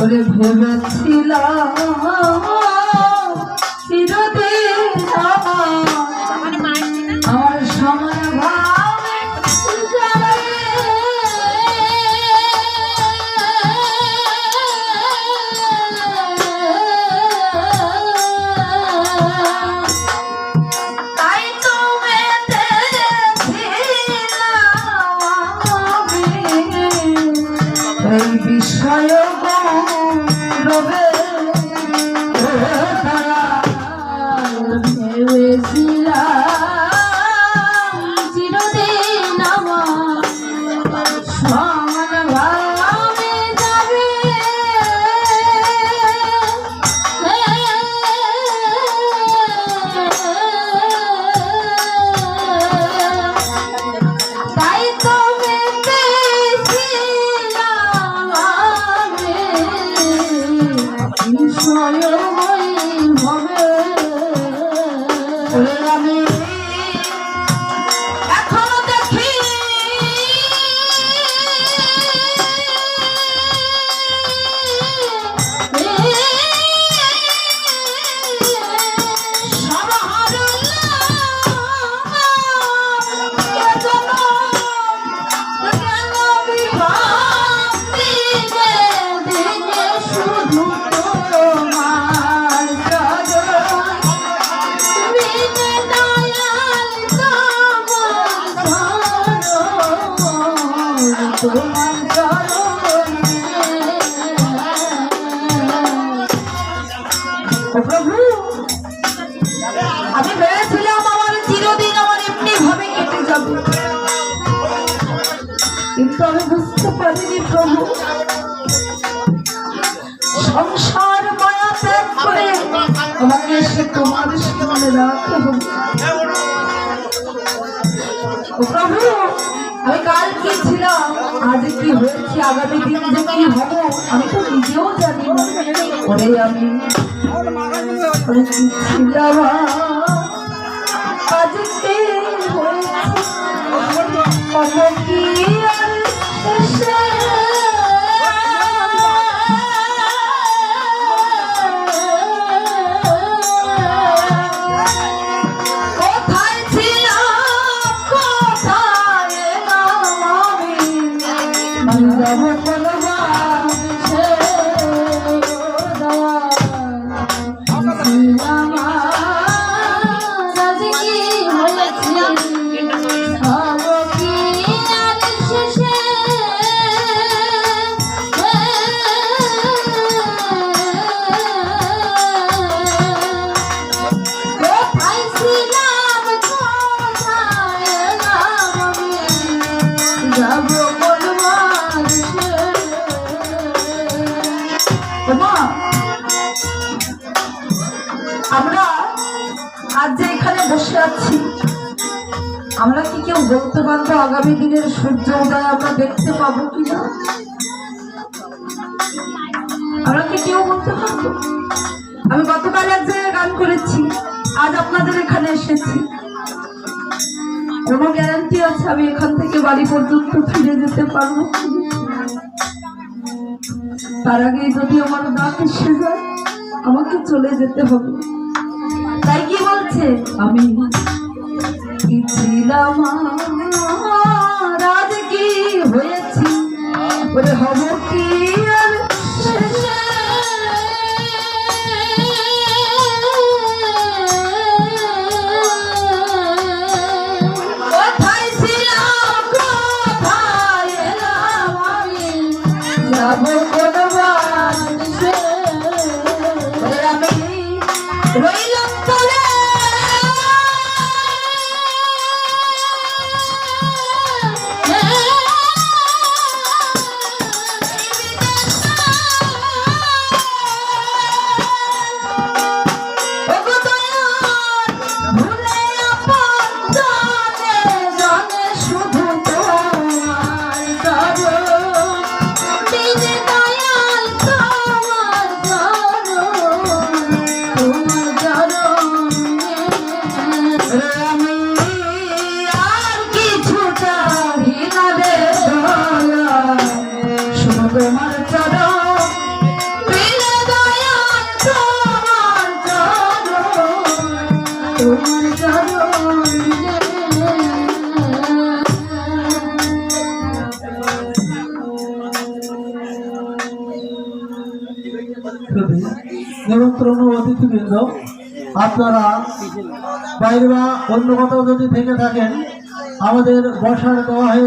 ওরে ভেবেছিলাম চিরদিন আমার সমান ভাবে বিষয় রবে বিষয়ময় আমি ভেবেছিলাম আমার চিরদিন আমার এমনি ভাবে কেটে যাবে কিন্তু আমি বুঝতে পারিনি প্রভু সংসার মায়া ত্যাগ করে আমাকে এসে তোমার সামনে রাখতে হবে প্রভু আমি কাল কি ছিলাম আজ কি হয়েছে, আগামী দিন যে কি হব, আমি তো নিজেও জানি ওরে আমি ছিলাম হয়েছে? বান্ধব বসে আছি। আমরা কি কেউ বলতে পারব আগামী দিনের সূর্য উদয় আমরা দেখতে পাবো কিনা আমরা কি কেউ বলতে পারব আমি গতকাল এক জায়গায় গান করেছি, আজ আপনাদের এখানে এসেছি। কোনো গ্যারান্টি আছে আমি এখান থেকে বাড়ি পর্যন্ত ফিরে যেতে পারব তার আগে যদি আমার ডাক এসে যায়, আমাকে চলে যেতে হবে। আমি ছিলাম রাজ হয়েছি? বলে হব কি কোথায় নিমন্ত্রণ অতিথিবৃন্দ আপনারা বাইরে বা অন্য কোথাও যদি থেকে থাকেন আমাদের বসার দেওয়া হয়ে